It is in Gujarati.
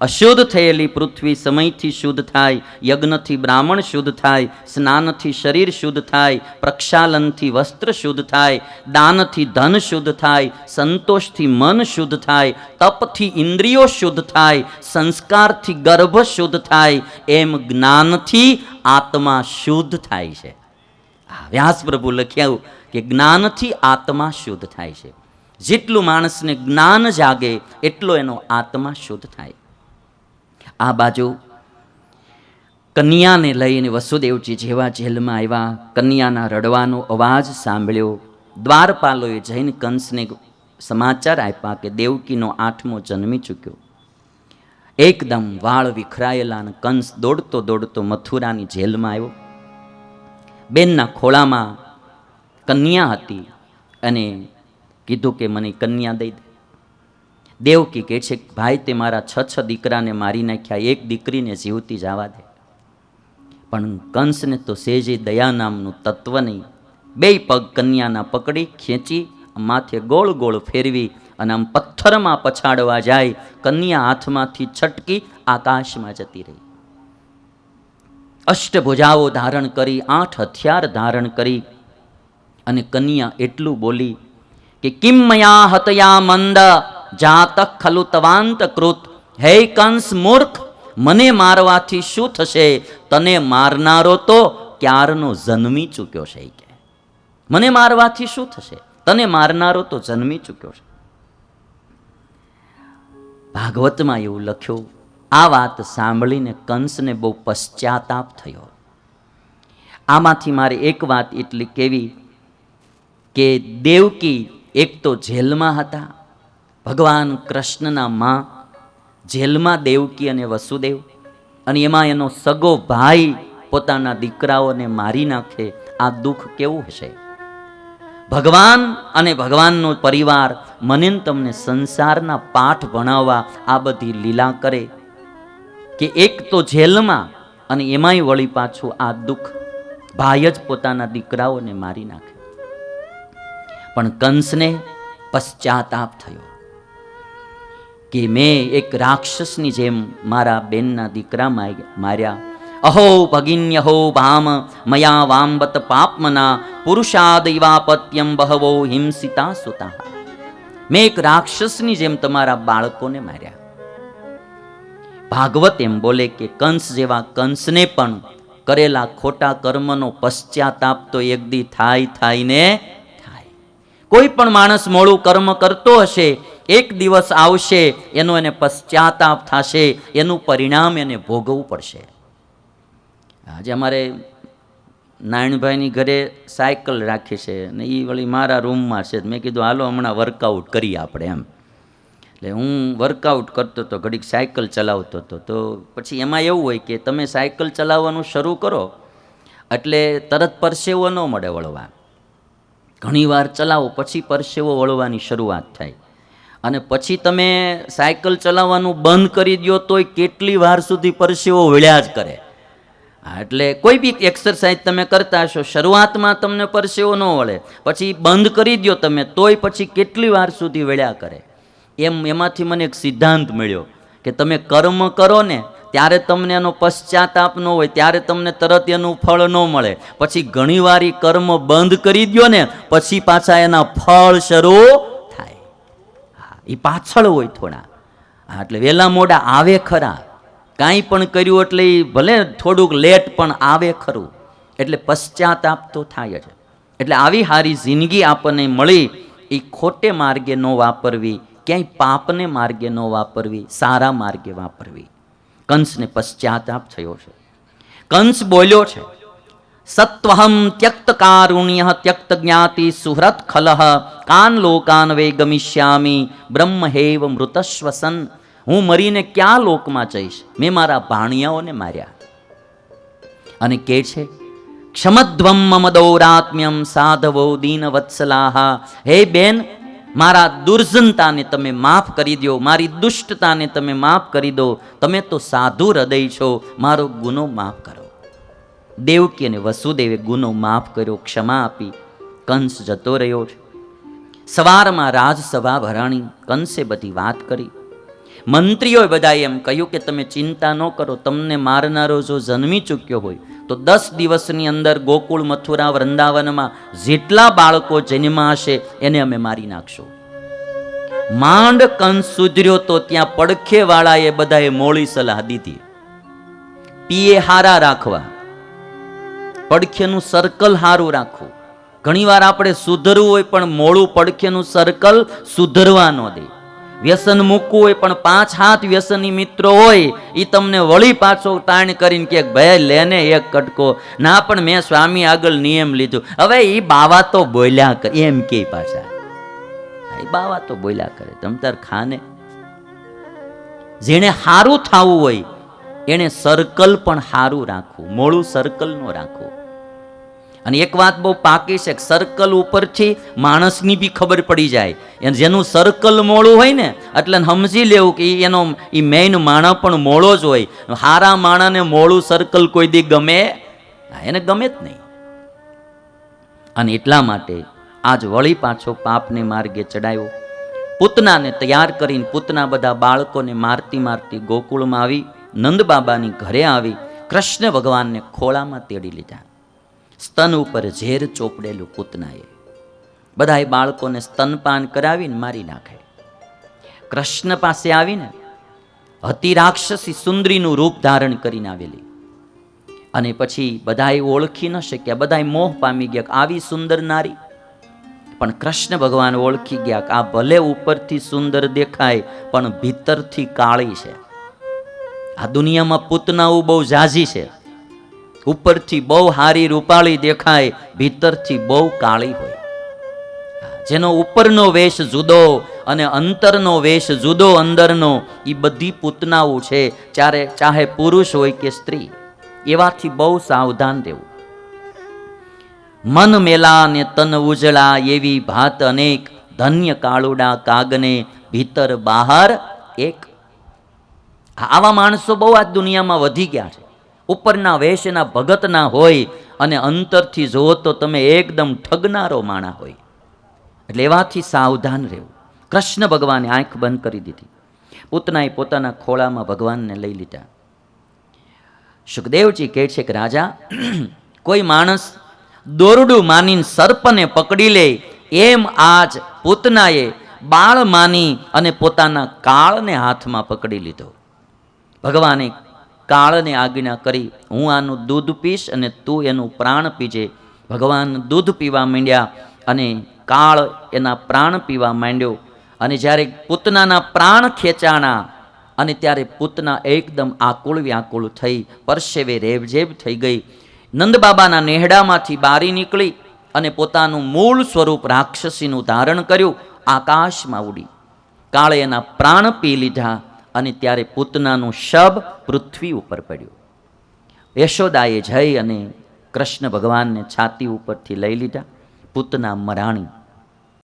અશુદ્ધ થયેલી પૃથ્વી સમયથી શુદ્ધ થાય, યજ્ઞથી બ્રાહ્મણ શુદ્ધ થાય, સ્નાનથી શરીર શુદ્ધ થાય, પ્રક્ષાલનથી વસ્ત્ર શુદ્ધ થાય, દાનથી ધન શુદ્ધ થાય, સંતોષથી મન શુદ્ધ થાય, તપથી ઇન્દ્રિયો શુદ્ધ થાય, સંસ્કારથી ગર્ભ શુદ્ધ થાય, એમ જ્ઞાનથી આત્મા શુદ્ધ થાય છે. વ્યાસ પ્રભુ લખ્યું કે જ્ઞાનથી આત્મા શુદ્ધ થાય છે. જેટલું માણસને જ્ઞાન જાગે, એટલો એનો આત્મા શુદ્ધ થાય. આ બાજુ કન્યાને લઈને વસુદેવજી જેવા જેલમાં આવ્યા. કન્યાના રડવાનો અવાજ સાંભળ્યો. દ્વારપાલોએ જૈન કંસને સમાચાર આપ્યા કે દેવકીનો આઠમો જન્મી ચૂક્યો. એકદમ વાળ વિખરાયેલા અને કંસ દોડતો દોડતો મથુરાની જેલમાં આવ્યો. બેનના ખોળામાં કન્યા હતી અને કીધું કે મને કન્યા દઈ દે. દેવકી કહે છે, ભાઈ, તે મારા છ છ દીકરાને મારી નાખ્યા, એક દીકરીને જીવતી જવા દે. પણ કંસને તો સેજે દયા નામનું તત્વ નહીં. બે પગ કન્યાના પકડી ખેંચી, માથે ગોળ ગોળ ફેરવી અને આમ પથ્થરમાં પછાડવા જાય, કન્યા હાથમાંથી છટકી આકાશમાં જતી રહી. અષ્ટભુજાઓ ધારણ કરી, આઠ હથિયાર ધારણ કરી અને કન્યા એટલું બોલી કે, કિમ મયા હતયા મંદ? જાતક ખલુ તવાંત કૃત. હે કંસ મૂર્ખ, મને મારવાથી શું થશે? તને મારનારો તો ક્યારનો જન્મી ચૂક્યો છે કે. મને મારવાથી શું થશે? તને મારનારો તો જન્મી ચૂક્યો છે. ભાગવતમાં એવું લખ્યું, આ વાત સાંભળીને કંસને બહુ પશ્ચાતાપ થયો. આમાંથી મારે એક વાત એટલી કેવી કે દેવકી એક તો જેલમાં હતા ભગવાન કૃષ્ણના માં, જેલમાં દેવકી અને વસુદેવ અને એમાં એનો સગો ભાઈ પોતાના દીકરાઓને મારી નાખે, આ દુઃખ કેવું હશે? ભગવાન અને ભગવાનનો પરિવાર મને તમને સંસારના પાઠ ભણાવવા આ બધી લીલા કરે, કે એક તો જેલમાં અને એમાંય વળી પાછું આ દુઃખ ભાઈ જ પોતાના દીકરાઓને મારી નાખે. પણ કંસને પશ્ચાતાપ થયો. કે મેં એક રાક્ષસની જેમ મારા બેનના દીકરા માર્યા. અહો ભગિન્યહો ભામ, મયા વાંબત પાપમના પુરુષાદૈવાપત્યમ બહવો હિંસિતા સુતા. મેં એક રાક્ષસની જેમ તમારા બાળકોને માર્યા. ભાગવત એમ બોલે કે કંસ જેવા કંસને પણ કરેલા ખોટા કર્મનો પશ્ચાતાપ તો એક દી થાય થાય ને થાય. કોઈ પણ માણસ મોડું કર્મ કરતો હશે એક દિવસ આવશે, એનો એને પશ્ચાતાપ થશે, એનું પરિણામ એને ભોગવવું પડશે. આજે અમારે નારાયણભાઈની ઘરે સાયકલ રાખી છે ને એ વળી મારા રૂમમાં છે. મેં કીધું, હાલો, હમણાં વર્કઆઉટ કરીએ આપણે એમ. એટલે હું વર્કઆઉટ કરતો હતો ઘડીક સાયકલ ચલાવતો હતો તો પછી એમાં એવું હોય કે તમે સાયકલ ચલાવવાનું શરૂ કરો, એટલે તરત પરસેવો ન મળે વળવા. ઘણીવાર ચલાવો, પછી પરસેવો વળવાની શરૂઆત થાય. અને પછી તમે સાયકલ ચલાવવાનું બંધ કરી દો તોય કેટલી વાર સુધી પરસેવો વળ્યા જ કરે. એટલે કોઈ બી એક્સરસાઇઝ તમે કરતા હશો, શરૂઆતમાં તમને પરસેવો ન વળે. પછી બંધ કરી દો તમે તોય પછી કેટલી વાર સુધી વળ્યા કરે. એમ, એમાંથી મને એક સિદ્ધાંત મળ્યો કે તમે કર્મ કરો ને, ત્યારે તમને એનો પશ્ચાતાપ ન હોય, ત્યારે તમને તરત એનું ફળ ન મળે. પછી ઘણીવાર કર્મ બંધ કરી દો ને, પછી પાછા એના ફળ શરૂ એ પાછળ હોય થોડા. એટલે વહેલા મોડા આવે ખરા. કાંઈ પણ કર્યું એટલે એ ભલે થોડુંક લેટ પણ આવે ખરું. એટલે પશ્ચાતાપ તો થાય જ. એટલે આવી હારી જિંદગી આપણને મળી એ ખોટે માર્ગે ન વાપરવી, ક્યાંય પાપને માર્ગે ન વાપરવી, સારા માર્ગે વાપરવી. કંસને પશ્ચાતાપ થયો છે. કંસ બોલ્યો છે સત્વહમ ત્યક્ત કારુણ્ય ત્યક્ત જ્ઞાતિ સુહૃત ખલહ કાન લોકાન વે ગમિષ્યામી બ્રહ્મ હેવ મૃતશ્વસન. હું મરીને ક્યાં લોકમાં જઈશ? મેં મારા ભાણિયાઓને માર્યા. અને કે છે, ક્ષમધ્વમ મમ દૌરાત્મ્યમ સાધવો દીન વત્સલાહા હે બેન, મારા દુર્જનતાને તમે માફ કરી દો મારી દુષ્ટતાને તમે માફ કરી દો. તમે તો સાધુ હૃદય છો, મારો ગુનો માફ કરો. દેવકી અને વસુદેવે ગુનો માફ કર્યો, ક્ષમા આપી. કંસ જતો રહ્યો. છે સવારમાં રાજસભા ભરાણી કંસે બધી વાત કરી. મંત્રીઓએ બધાએ એમ કહ્યું કે તમે ચિંતા ન કરો, તમને મારનારો જો જન્મી ચૂક્યો હોય, તો દસ દિવસની અંદર ગોકુળ, મથુરા, વૃંદાવનમાં જેટલા બાળકો જન્મા હશે એને અમે મારી નાખશું. માંડ કંસ સુધર્યો તો ત્યાં પડખેવાળાએ બધાએ મોળી સલાહ દીધી. પીએ હારા રાખવા. પડખેનું સર્કલ હારું રાખવું. ઘણીવાર આપણે સુધરવું હોય પણ મોડું પડખેનું સર્કલ સુધરવા ન દે. વ્યસન મૂકવું હોય પણ પાંચ હાથ વ્યસની મિત્રો હોય એ તમને વળી પાછો તાણ કરીને કે ભાઈ લેને એક કટકો. ના, પણ મેં સ્વામી આગળ નિયમ લીધું. હવે એ બાવા તો બોલ્યા કરે એમ કે પાછા. એ બાવા તો બોલ્યા કરે. તમ તાર ખાને. જેણે સારું થવું હોય, એણે સર્કલ પણ સારું રાખવું. મોડું સર્કલ નો રાખવું. અને એક વાત બહુ પાકી છે સર્કલ ઉપરથી માણસની બી ખબર પડી જાય. અને જેનું સર્કલ મોડું હોય ને, એટલે સમજી લેવું કે એનો એ મેઇન માણસ પણ મોળો જ હોય. હારા માણાને મોળું સર્કલ કોઈ દી ગમે? એને ગમે જ નહીં. અને એટલા માટે આજ વળી પાછો પાપને માર્ગે ચડાયો. પૂતનાને તૈયાર કરીને પૂતના બધા બાળકોને મારતી મારતી ગોકુળમાં આવી નંદ બાબાની ઘરે આવી, કૃષ્ણ ભગવાનને ખોળામાં તેડી લીધા. સ્તન ઉપર ઝેર ચોપડેલું પૂતનાએ. બધાએ બાળકોને સ્તનપાન કરાવીને મારી નાખે. કૃષ્ણ પાસે આવીને હતી રાક્ષસી સુંદરીનું રૂપ ધારણ કરીને આવેલી. અને પછી બધાએ ઓળખી ન શક્યા, બધાએ મોહ પામી ગયા આવી સુંદર નારી. પણ કૃષ્ણ ભગવાન ઓળખી ગયા કે આ ભલે ઉપરથી સુંદર દેખાય, પણ ભીતરથી કાળી છે. આ દુનિયામાં પૂતનાઓ બહુ ઝાઝી છે. ઉપરથી બહુ હારી રૂપાળી દેખાય, ભીતરથી બહુ કાળી હોય. જેનો ઉપરનો વેશ જુદો અને અંતરનો વેશ જુદો અંદરનો એ બધી પૂતનાઓ છે, ચારે ચાહે પુરુષ હોય કે સ્ત્રી, એવાથી બહુ સાવધાન રહેવું. મન મેલા ને તન ઉજળા એવી ભાત અનેક, ધન્ય કાળુડા કાગને ભીતર બહાર એક. આવા માણસો બહુ આ દુનિયામાં વધી ગયા છે. ઉપરના વેશના ભગતના હોય અને અંતરથી જુઓ તો તમે એકદમ ઠગનારો માણા હોય. એટલે એવાથી સાવધાન રહેવું. કૃષ્ણ ભગવાને આંખ બંધ કરી દીધી. પૂતનાએ પોતાના ખોળામાં ભગવાનને લઈ લીધા. સુખદેવજી કહે છે કે, રાજા, કોઈ માણસ દોરડું માનીને સર્પને પકડી લે, એમ આજ પૂતનાએ બાળ માની અને પોતાના કાળને હાથમાં પકડી લીધો. ભગવાને કાળને આજ્ઞા કરી, હું આનું દૂધ પીશ અને તું એનું પ્રાણ પીજે. ભગવાન દૂધ પીવા માંડ્યા અને કાળ એના પ્રાણ પીવા માંડ્યો. અને જ્યારે પૂતનાના પ્રાણ ખેંચાણા અને ત્યારે પૂતના એકદમ આકુળ વ્યાકુળ થઈ, પરસેવે રેબઝેબ થઈ ગઈ. નંદબાબાના નેહડામાંથી બારી નીકળી અને પોતાનું મૂળ સ્વરૂપ રાક્ષસીનું ધારણ કર્યું, આકાશમાં ઉડી. કાળે એના પ્રાણ પી લીધા અને ત્યારે પૂતનાનું શબ પૃથ્વી ઉપર પડ્યું. યશોદાએ જઈ અને કૃષ્ણ ભગવાનને છાતી ઉપરથી લઈ લીધા. પૂતના મરાણી